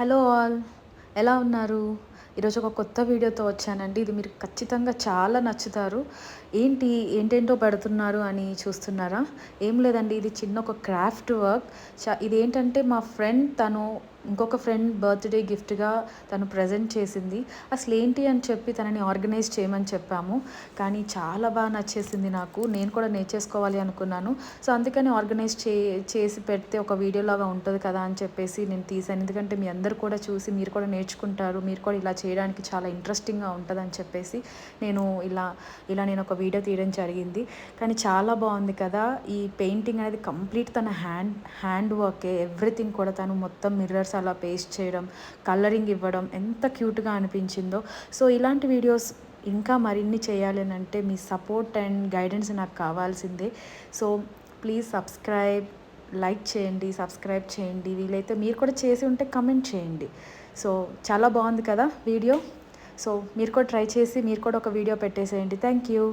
Hello all. ఎలా ఉన్నారు? ఈరోజు ఒక కొత్త వీడియోతో వచ్చానండి. ఇది మీరు ఖచ్చితంగా చాలా నచ్చుతారు. ఏంటి ఏంటేంటో పెడుతున్నారు అని చూస్తున్నారా? ఏం లేదండి ఇది చిన్న ఒక క్రాఫ్ట్ వర్క్. చా ఇది ఏంటంటే మా ఫ్రెండ్ తను ఇంకొక ఫ్రెండ్ బర్త్డే గిఫ్ట్గా తను ప్రజెంట్ చేసింది. అసలు ఏంటి అని చెప్పి తనని ఆర్గనైజ్ చేయమని చెప్పాము. కానీ చాలా బాగా నచ్చేసింది నాకు. నేను కూడా నేర్చేసుకోవాలి అనుకున్నాను. సో అందుకని ఆర్గనైజ్ చే చేసి పెడితే ఒక వీడియోలాగా ఉంటుంది కదా అని చెప్పేసి నేను తీసాను. ఎందుకంటే మీ అందరు కూడా చూసి మీరు కూడా నేర్చుకుంటారు. మీరు కూడా ఇలా చేయడానికి చాలా ఇంట్రెస్టింగ్గా ఉంటుందని చెప్పేసి నేను ఇలా ఇలా నేను ఒక వీడియో తీయడం జరిగింది. కానీ చాలా బాగుంది కదా. ఈ పెయింటింగ్ అనేది కంప్లీట్ తన హ్యాండ్ హ్యాండ్ వర్కే. ఎవ్రీథింగ్ కూడా తను మొత్తం మిర్రర్స్ అలా పేస్ట్ చేయడం కలరింగ్ ఇవ్వడం ఎంత క్యూట్గా అనిపించిందో. సో ఇలాంటి వీడియోస్ ఇంకా మరిన్ని చేయాలి అని అంటే మీ సపోర్ట్ అండ్ గైడెన్స్ నాకు కావాల్సిందే. సో ప్లీజ్ సబ్స్క్రైబ్ లైక్ చేయండి సబ్స్క్రైబ్ చేయండి. వీలైతే మీరు కూడా చేసి ఉంటే కమెంట్ చేయండి. సో చాలా బాగుంది కదా వీడియో. సో మీరు కూడా ట్రై చేసి మీరు కూడా ఒక వీడియో పెట్టేసేయండి. Thank you.